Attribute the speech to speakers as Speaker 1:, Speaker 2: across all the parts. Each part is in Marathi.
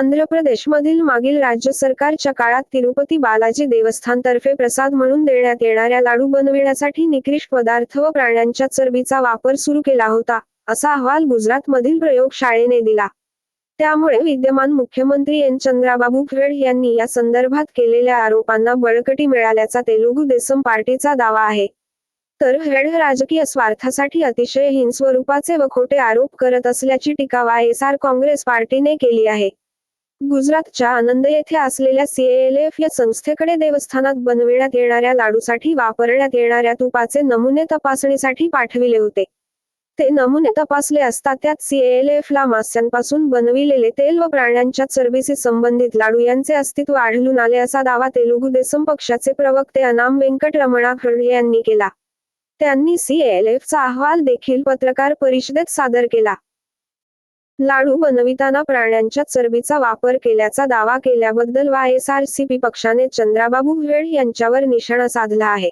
Speaker 1: आंध्र प्रदेशमधील मागील राज्य सरकारच्या काळात तिरुपती बालाजी देवस्थानतर्फे प्रसाद म्हणून देण्यात येणाऱ्या लाडू बनविण्यासाठी निकृष्ट पदार्थ व प्राण्यांच्या चरबीचा वापर सुरू केला होता असा अहवाल गुजरातमधील प्रयोगशाळेने दिला. त्यामुळे विद्यमान मुख्यमंत्री एन. चंद्राबाबू खेड यांनी या संदर्भात केलेल्या आरोपांना बळकटी मिळाल्याचा तेलुगू देसम पार्टीचा दावा आहे. तर हेड राजकीय स्वार्थासाठी अतिशय हिंस्वरूपाचे व खोटे आरोप करत असल्याची टीका वाय एस आर काँग्रेस पार्टीने केली आहे. गुजरातच्या आनंद येथे असलेल्या सीएलएफ या संस्थेकडे देवस्थानात बनविण्यात येणाऱ्या लाडूसाठी वापरण्यात येणाऱ्या तुपाचे नमुने तपासणीसाठी पाठविले होते. ते नमुने तपासले असता त्यात सीएलएफ ला मास्यांपासून बनविलेले तेल व प्राण्यांच्या चरबीशी संबंधित लाडू यांचे अस्तित्व आढळून आले असा दावा तेलुगू देसम पक्षाचे प्रवक्ते अनाम व्यंकटरमणा खडे यांनी केला. त्यांनी CALF चा अहवाल देखील पत्रकार परिषदेत सादर केला. लाडू बनविताना प्राण्यांच्या चरबीचा वापर केल्याचा दावा केल्याबद्दल वायएसआरसीपी पक्षाने चंद्राबाबू खेड यांच्यावर निशाणा साधला आहे.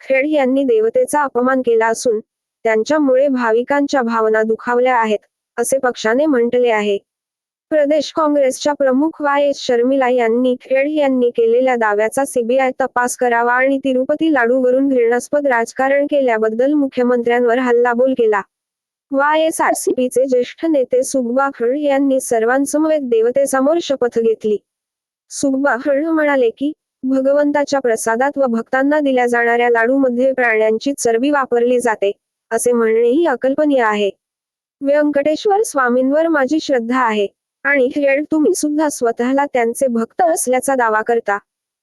Speaker 1: खेड यांनी देवतेचा अपमान केला असून त्यांच्यामुळे भाविकांच्या भावना दुखावल्या आहेत असे पक्षाने म्हटले आहे. प्रदेश काँग्रेसच्या प्रमुख वाय एस शर्मिला यांनी खेड यांनी केलेल्या दाव्याचा सीबीआय तपास करावा आणि तिरुपती लाडूवरून घृणास्पद राजकारण केल्याबद्दल मुख्यमंत्र्यांवर हल्लाबोल केला. वाय एस आर सी ज्येष्ठ नेते सुगबाखळ यांनी सर्वांसमवेत देवतेसमोर शपथ घेतली. सुगबाखळ म्हणाले की भगवंताच्या प्रसादात व भक्तांना दिल्या जाणाऱ्या लाडूमध्ये प्राण्यांची चरबी वापरली जाते असे म्हणणेही अकल्पनीय आहे. व्यंकटेश्वर स्वामींवर माझी श्रद्धा आहे आणि खेळ तुम्ही सुद्धा स्वतःला त्यांचे भक्त असल्याचा दावा करता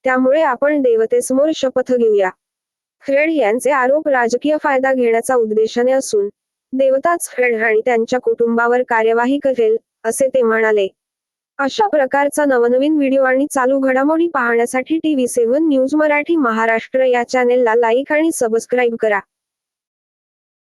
Speaker 1: त्यामुळे आपण देवतेसमोर शपथ घेऊया. खेड यांचे आरोप राजकीय फायदा घेण्याचा उद्देशाने असून देवताच खेड आणि त्यांच्या कुटुंबावर कार्यवाही करेल असे ते म्हणाले. अशा प्रकारचा नवनवीन व्हिडिओ आणि चालू घडामोडी पाहण्यासाठी TV seven news Marathi Maharashtra या चॅनेलला लाईक आणि सबस्क्राईब करा.